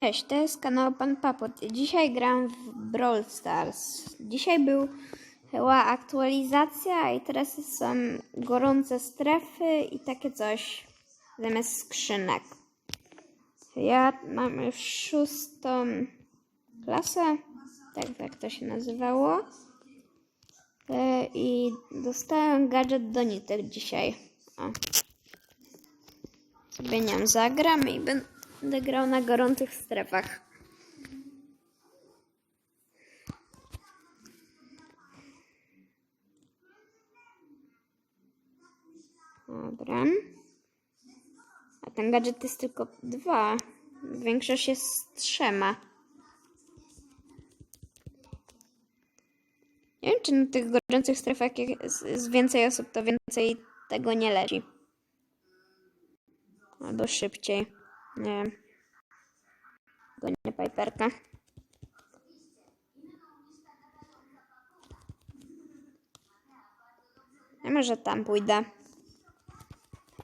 Cześć, to jest kanał Pan Papot. Dzisiaj gram w Brawl Stars. Dzisiaj był była aktualizacja i teraz są gorące strefy i takie coś zamiast skrzynek. Ja mam już szóstą klasę, tak jak to się nazywało. E, I dostałem gadżet do nitek dzisiaj. O. Sobie nią zagram i będę grał na gorących strefach. Dobra. A ten gadżet jest tylko dwa. Większość jest z trzema. Nie wiem, czy na tych gorących strefach jak jest więcej osób, to więcej tego nie leci. Albo szybciej. Nie wiem. Gonię Piperka. Ja może tam pójdę.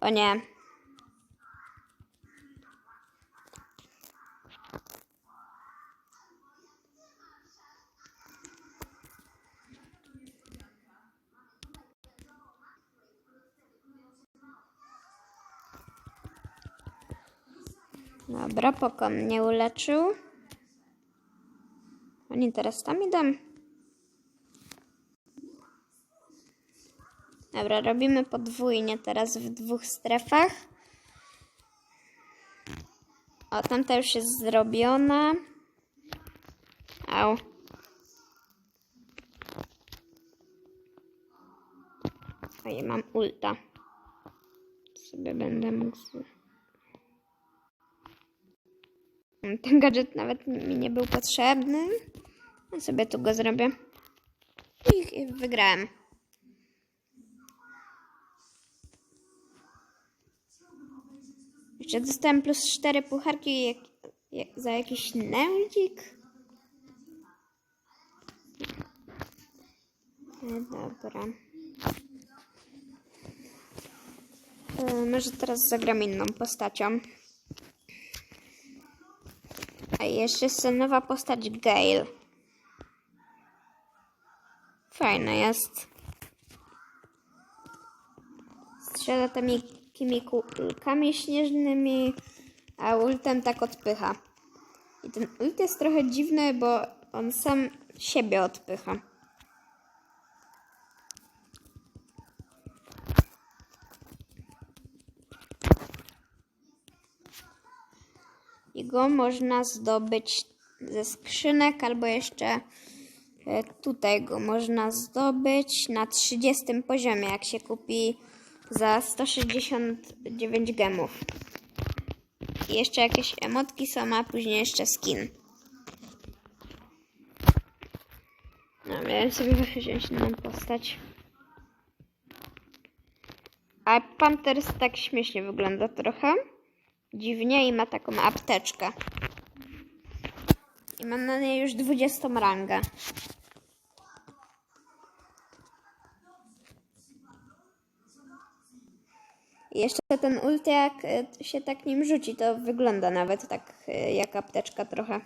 O nie. Dobra, poko mnie uleczył. Oni teraz tam idą. Dobra, robimy podwójnie teraz w dwóch strefach. O, tamta już jest zrobiona. Au. Ja mam ulta. Sobie będę mógł... z- Ten gadżet nawet mi nie był potrzebny. Ja sobie tu go zrobię. I wygrałem. Jeszcze dostałem plus 4 pucharki jak, jak, za jakiś nędzik. E, Dobra. E, może teraz zagram inną postacią. Jeszcze jest nowa postać Gale. Fajna jest. Strzela tymi takimi kulkami śnieżnymi, a ultem tak odpycha. I ten ult jest trochę dziwny, bo on sam siebie odpycha. I go można zdobyć ze skrzynek, albo jeszcze e, tutaj go można zdobyć na 30 poziomie, jak się kupi za 169 gemów. I jeszcze jakieś emotki są, a później jeszcze skin. No, miałem sobie wziąć inną postać. A Panthers tak śmiesznie wygląda trochę. Dziwnie i ma taką apteczkę. I mam na niej już 20 rangę. I jeszcze ten ult, jak e, się tak nim rzuci, to wygląda nawet tak e, jak apteczka trochę.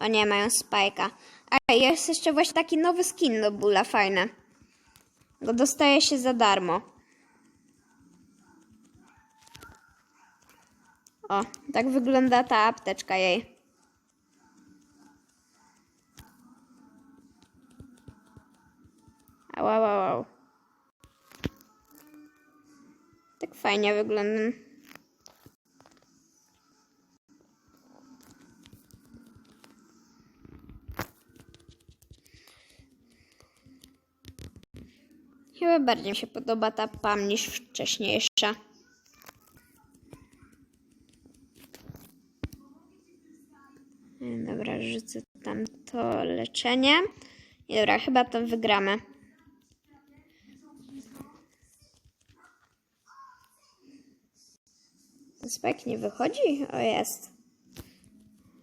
O nie, mają spajka. A jest jeszcze właśnie taki nowy skin do Bula, fajny. Go dostaje się za darmo. O, tak wygląda ta apteczka jej. Au, au, au. Tak fajnie wygląda. Chyba bardziej mi się podoba ta PAM niż wcześniejsza. Dobra, rzucę tam to leczenie. Dobra, chyba to wygramy. Spike nie wychodzi? O, jest.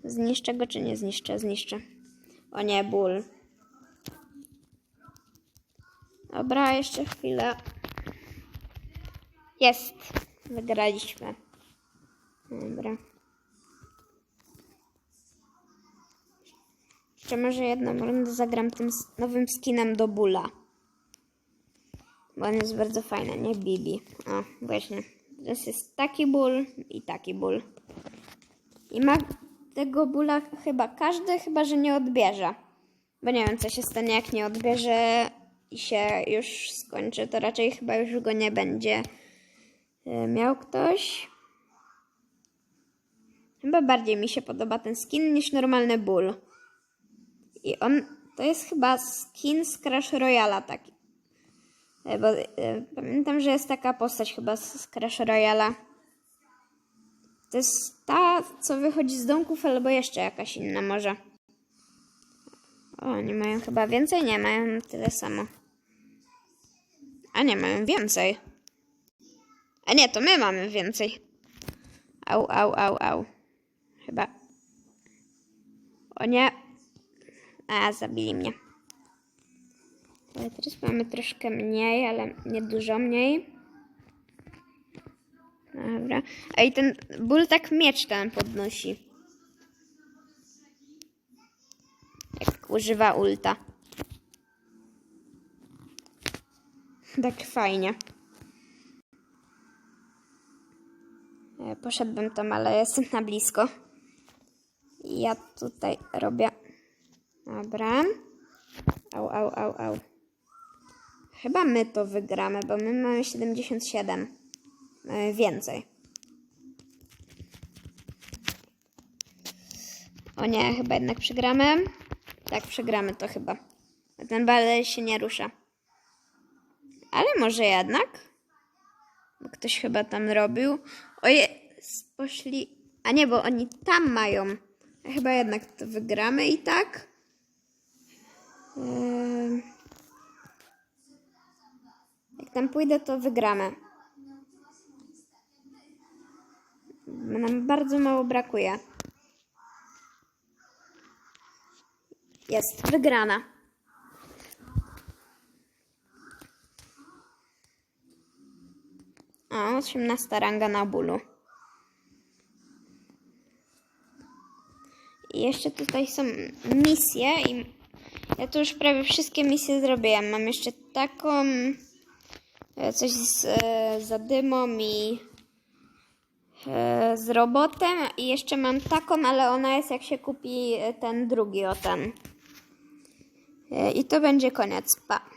Zniszczę go, czy nie zniszczę? Zniszczę. O nie, ból. Dobra, jeszcze chwilę. Jest. Wygraliśmy. Dobra. Jeszcze może jedną rundę zagram tym nowym skinem do Bula. Bo on jest bardzo fajny, nie Bibi. O, właśnie. Teraz jest taki ból i taki ból. I ma tego bóla chyba każdy, chyba że nie odbierze. Bo nie wiem, co się stanie, jak nie odbierze i się już skończy. To raczej chyba już go nie będzie y, miał ktoś. Chyba bardziej mi się podoba ten skin niż normalny ból. I on to jest chyba skin z Crash Royala taki. E, Bo e, pamiętam, że jest taka postać chyba z Crash Royala. To jest ta, co wychodzi z domków, albo jeszcze jakaś inna może. O, oni mają chyba więcej? Nie, mają tyle samo. A nie, mają więcej. A nie, to my mamy więcej. Au, au, au, au. Chyba. O nie. A, zabili mnie. Ale teraz mamy troszkę mniej, ale nie dużo mniej. Dobra. A i ten ból tak miecz ten podnosi. Jak używa ulta. Tak fajnie. E, Poszedłbym tam, ale jestem na blisko. Ja tutaj robię. Dobra. Au, au, au, au. Chyba my to wygramy, bo my mamy 77. Mamy więcej. O nie, chyba jednak przegramy. Tak, przegramy to chyba. Ten bal się nie rusza. Ale może jednak? Bo ktoś chyba tam robił. Oje, poszli. A nie, bo oni tam mają. Chyba jednak to wygramy i tak. Ym. Jak tam pójdę, to wygramy. Nam bardzo mało brakuje. Jest, wygrana. O, 18 ranga na bólu. I jeszcze tutaj są misje i ja tu już prawie wszystkie misje zrobiłam. Mam jeszcze taką e, coś z e, zadymą i e, z robotem i jeszcze mam taką, ale ona jest jak się kupi e, ten drugi o ten. E, I to będzie koniec. Pa.